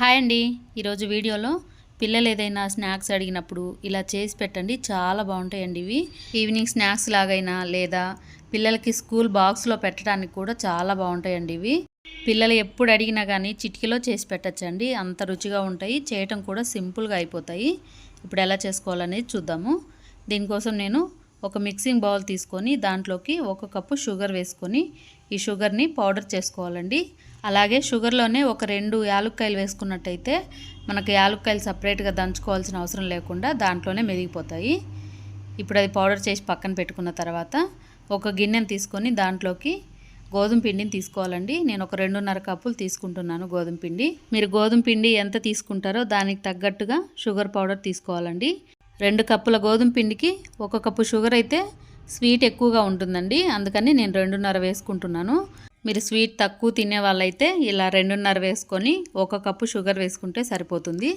Hi అండి. ఈరోజు వీడియోలో పిల్లలు ఏదైనా స్నాక్స్ అడిగినప్పుడు ఇలా చేసి పెట్టండి చాలా బాగుంటాయండి ఇవి. ఈవినింగ్ స్నాక్స్ లాగైనా లేదా పిల్లలకి స్కూల్ బాక్స్లో పెట్టడానికి కూడా చాలా బాగుంటాయండి ఇవి. పిల్లలు ఎప్పుడు అడిగినా కానీ చిటికీలో చేసి పెట్టచ్చండి. అంత రుచిగా ఉంటాయి. చేయటం కూడా సింపుల్గా అయిపోతాయి. ఇప్పుడు ఎలా చేసుకోవాలనేది చూద్దాము. దీనికోసం నేను ఒక మిక్సింగ్ బౌల్ తీసుకొని దాంట్లోకి ఒక కప్పు షుగర్ వేసుకొని ఈ షుగర్ని పౌడర్ చేసుకోవాలండి. అలాగే షుగర్లోనే ఒక రెండు యాలుక్కాయలు వేసుకున్నట్టయితే మనకు యాలుక్కాయలు సపరేట్గా దంచుకోవాల్సిన అవసరం లేకుండా దాంట్లోనే మెరిగిపోతాయి ఇప్పుడు అది పౌడర్ చేసి పక్కన పెట్టుకున్న తర్వాత ఒక గిన్నెను తీసుకొని దాంట్లోకి గోధుమ పిండిని తీసుకోవాలండి. నేను ఒక రెండున్నర కప్పులు తీసుకుంటున్నాను గోధుమ పిండి. మీరు గోధుమ పిండి ఎంత తీసుకుంటారో దానికి తగ్గట్టుగా షుగర్ పౌడర్ తీసుకోవాలండి. రెండు కప్పుల గోధుమ పిండికి ఒక కప్పు షుగర్ అయితే స్వీట్ ఎక్కువగా ఉంటుందండి. అందుకని నేను రెండున్నర వేసుకుంటున్నాను. మీరు స్వీట్ తక్కువ తినే వాళ్ళైతే ఇలా రెండున్నర వేసుకొని ఒక కప్పు షుగర్ వేసుకుంటే సరిపోతుంది.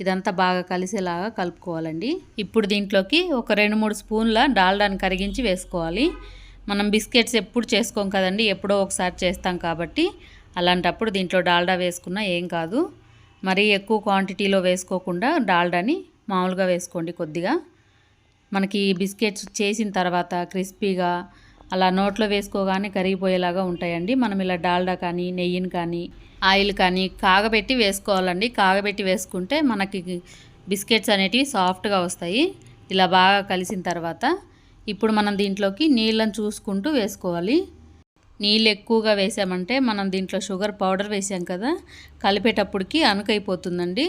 ఇదంతా బాగా కలిసేలాగా కలుపుకోవాలండి. ఇప్పుడు దీంట్లోకి ఒక రెండు మూడు స్పూన్ల డాల్డాని కరిగించి వేసుకోవాలి. మనం బిస్కెట్స్ ఎప్పుడు చేసుకోం కదండి ఎప్పుడో ఒకసారి చేస్తాం కాబట్టి. అలాంటప్పుడు దీంట్లో డాల్డా వేసుకున్నా ఏం కాదు. మరీ ఎక్కువ క్వాంటిటీలో వేసుకోకుండా డాల్డాని మామూలుగా వేసుకోండి కొద్దిగా. మనకి బిస్కెట్స్ చేసిన తర్వాత క్రిస్పీగా అలా నోట్లో వేసుకోగానే కరిగిపోయేలాగా ఉంటాయండి. మనం ఇలా డాల్డా కానీ నెయ్యిని కానీ ఆయిల్ కానీ కాగబెట్టి వేసుకోవాలండి. కాగబెట్టి వేసుకుంటే మనకి బిస్కెట్స్ అనేటివి సాఫ్ట్గా వస్తాయి. ఇలా బాగా కలిసిన తర్వాత ఇప్పుడు మనం దీంట్లోకి నీళ్ళని చూసుకుంటూ వేసుకోవాలి. నీళ్ళు ఎక్కువగా వేసామంటే మనం దీంట్లో షుగర్ పౌడర్ వేసాం కదా కలిపేటప్పటికి అనుకైపోతుందండి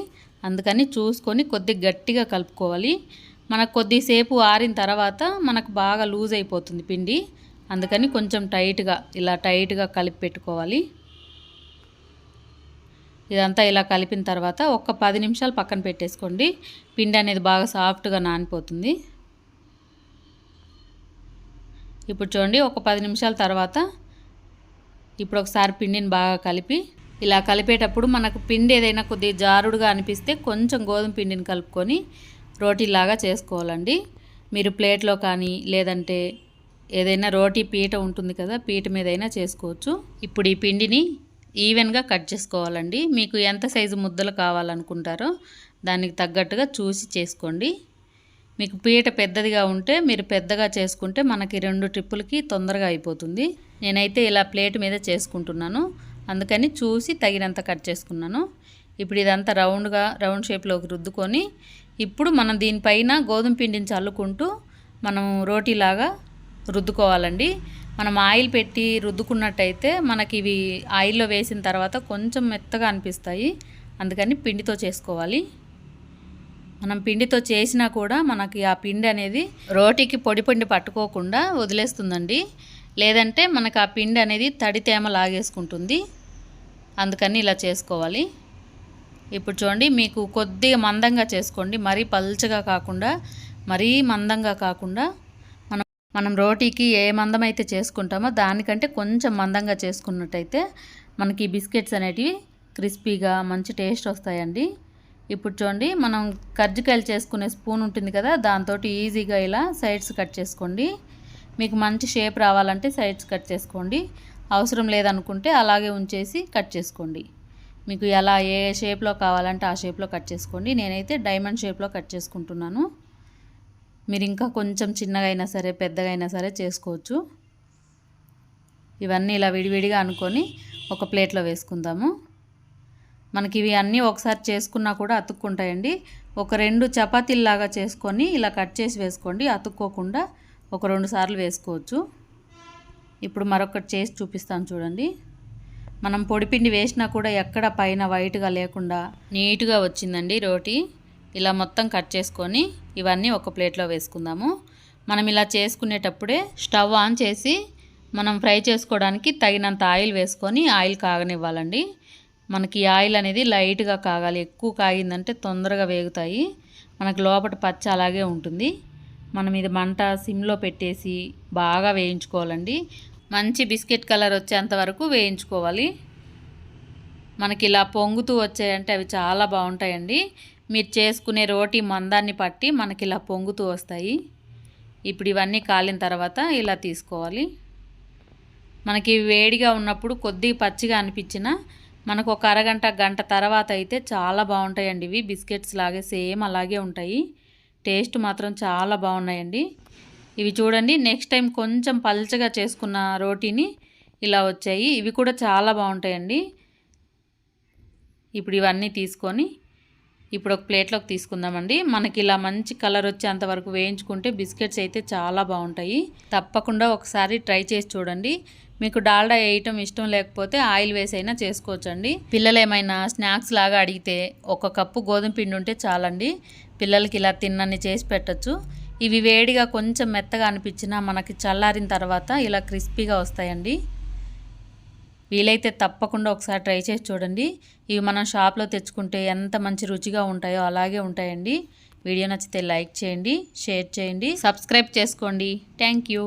అందుకని చూసుకొని కొద్ది గట్టిగా కలుపుకోవాలి. మనకు కొద్దిసేపు ఆరిన తర్వాత మనకు బాగా లూజ్ అయిపోతుంది పిండి. అందుకని కొంచెం టైట్గా ఇలా టైట్గా కలిపి పెట్టుకోవాలి. ఇదంతా ఇలా కలిపిన తర్వాత ఒక పది నిమిషాలు పక్కన పెట్టేసుకోండి. పిండి అనేది బాగా సాఫ్ట్గా నానిపోతుంది. ఇప్పుడు చూడండి ఒక పది నిమిషాల తర్వాత ఇప్పుడు ఒకసారి పిండిని బాగా కలిపి ఇలా కలిపేటప్పుడు మనకు పిండి ఏదైనా కొద్దిగా జారుడుగా అనిపిస్తే కొంచెం గోధుమ పిండిని కలుపుకొని రోటీలాగా చేసుకోవాలండి. మీరు ప్లేట్లో కానీ లేదంటే ఏదైనా రోటీ పీట ఉంటుంది కదా పీట మీదైనా చేసుకోవచ్చు. ఇప్పుడు ఈ పిండిని ఈవెన్గా కట్ చేసుకోవాలండి. మీకు ఎంత సైజు ముద్దలు కావాలనుకుంటారో దానికి తగ్గట్టుగా చూసి చేసుకోండి. మీకు పీట పెద్దదిగా ఉంటే మీరు పెద్దగా చేసుకుంటే మనకి రెండు ట్రిప్పులకి తొందరగా అయిపోతుంది. నేనైతే ఇలా ప్లేట్ మీద చేసుకుంటున్నాను. అందుకని చూసి తగినంత కట్ చేసుకున్నాను. ఇప్పుడు ఇదంతా రౌండ్గా రౌండ్ షేప్లోకి రుద్దుకొని ఇప్పుడు మనం దీనిపైన గోధుమ పిండిని చల్లుకుంటూ మనం రోటీలాగా రుద్దుకోవాలండి. మనం ఆయిల్ పెట్టి రుద్దుకున్నట్టయితే మనకి ఇవి ఆయిల్లో వేసిన తర్వాత కొంచెం మెత్తగా అనిపిస్తాయి. అందుకని పిండితో చేసుకోవాలి. మనం పిండితో చేసినా కూడా మనకి ఆ పిండి అనేది రోటీకి పొడి పిండి పట్టుకోకుండా వదిలేస్తుందండి. లేదంటే మనకు ఆ పిండి అనేది తడి తేమ లాగేసుకుంటుంది. అందుకని ఇలా చేసుకోవాలి. ఇప్పుడు చూడండి మీకు కొద్దిగా మందంగా చేసుకోండి. మరీ పల్చగా కాకుండా మరీ మందంగా కాకుండా మనం మనం రోటీకి ఏ మందం అయితే చేసుకుంటామో దానికంటే కొంచెం మందంగా చేసుకున్నట్టయితే మనకి బిస్కెట్స్ అనేటివి క్రిస్పీగా మంచి టేస్ట్ వస్తాయండి. ఇప్పుడు చూడండి మనం కజ్జికాయలు చేసుకునే స్పూన్ ఉంటుంది కదా దాంతో ఈజీగా ఇలా సైడ్స్ కట్ చేసుకోండి. మీకు మంచి షేప్ రావాలంటే సైడ్స్ కట్ చేసుకోండి. అవసరం లేదనుకుంటే అలాగే ఉంచేసి కట్ చేసుకోండి. మీకు ఎలా ఏ షేప్లో కావాలంటే ఆ షేప్లో కట్ చేసుకోండి. నేనైతే డైమండ్ షేప్లో కట్ చేసుకుంటున్నాను. మీరు ఇంకా కొంచెం చిన్నగా అయినా సరే పెద్దగా అయినా సరే చేసుకోవచ్చు. ఇవన్నీ ఇలా విడివిడిగా అనుకొని ఒక ప్లేట్లో వేసుకుందాము. మనకి ఇవి అన్నీ ఒకసారి చేసుకున్నా కూడా అతుక్కుంటాయండి. ఒక రెండు చపాతీల్లాగా చేసుకొని ఇలా కట్ చేసి వేసుకోండి. అతుక్కోకుండా ఒక రెండు సార్లు వేసుకోవచ్చు. ఇప్పుడు మరొకటి చేసి చూపిస్తాను చూడండి. మనం పొడిపిండి వేసినా కూడా ఎక్కడ పైన వైట్గా లేకుండా నీట్గా వచ్చిందండి రోటీ. ఇలా మొత్తం కట్ చేసుకొని ఇవన్నీ ఒక ప్లేట్లో వేసుకుందాము. మనం ఇలా చేసుకునేటప్పుడే స్టవ్ ఆన్ చేసి మనం ఫ్రై చేసుకోవడానికి తగినంత ఆయిల్ వేసుకొని ఆయిల్ కాగనివ్వాలండి. మనకి ఆయిల్ అనేది లైట్గా కాగాలి. ఎక్కువ కాగిందంటే తొందరగా వేగుతాయి. మనకు లోపల పచ్చ అలాగే ఉంటుంది. మనం ఇది మంట సిమ్లో పెట్టేసి బాగా వేయించుకోవాలండి. మంచి బిస్కెట్ కలర్ వచ్చేంత వరకు వేయించుకోవాలి. మనకి ఇలా పొంగుతూ వచ్చాయంటే అవి చాలా బాగుంటాయండి. మీరు చేసుకునే రోటీ మందాన్ని పట్టి మనకి ఇలా పొంగుతూ వస్తాయి. ఇప్పుడు ఇవన్నీ కాలిన తర్వాత ఇలా తీసుకోవాలి. మనకి వేడిగా ఉన్నప్పుడు కొద్దిగా పచ్చిగా అనిపించిన మనకు ఒక అరగంట గంట తర్వాత అయితే చాలా బాగుంటాయండి ఇవి. బిస్కెట్స్ లాగే సేమ్ అలాగే ఉంటాయి. టేస్ట్ మాత్రం చాలా బాగున్నాయండి. ఇవి చూడండి నెక్స్ట్ టైం కొంచెం పల్చగా చేసుకున్న రోటీని ఇలా వచ్చాయి. ఇవి కూడా చాలా బాగుంటాయండి. ఇప్పుడు ఇవన్నీ తీసుకొని ఇప్పుడు ఒక ప్లేట్లోకి తీసుకుందామండి. మనకి ఇలా మంచి కలర్ వచ్చేంత వరకు వేయించుకుంటే బిస్కెట్స్ అయితే చాలా బాగుంటాయి. తప్పకుండా ఒకసారి ట్రై చేసి చూడండి. మీకు డాల్డా వేయటం ఇష్టం లేకపోతే ఆయిల్ వేసి అయినా చేసుకోవచ్చండి. పిల్లలు ఏమైనా స్నాక్స్ లాగా అడిగితే ఒక కప్పు గోధుమ పిండి ఉంటే చాలండి. పిల్లలకి ఇలా తిన్నని చేసి పెట్టచ్చు. ఇవి వేడిగా కొంచెం మెత్తగా అనిపించినా మనకి చల్లారిన తర్వాత ఇలా క్రిస్పీగా వస్తాయండి. వీలైతే తప్పకుండా ఒకసారి ట్రై చేసి చూడండి. ఇవి మనం షాప్లో తెచ్చుకుంటే ఎంత మంచి రుచిగా ఉంటాయో అలాగే ఉంటాయండి. వీడియో నచ్చితే లైక్ చేయండి షేర్ చేయండి సబ్స్క్రైబ్ చేసుకోండి. Thank you.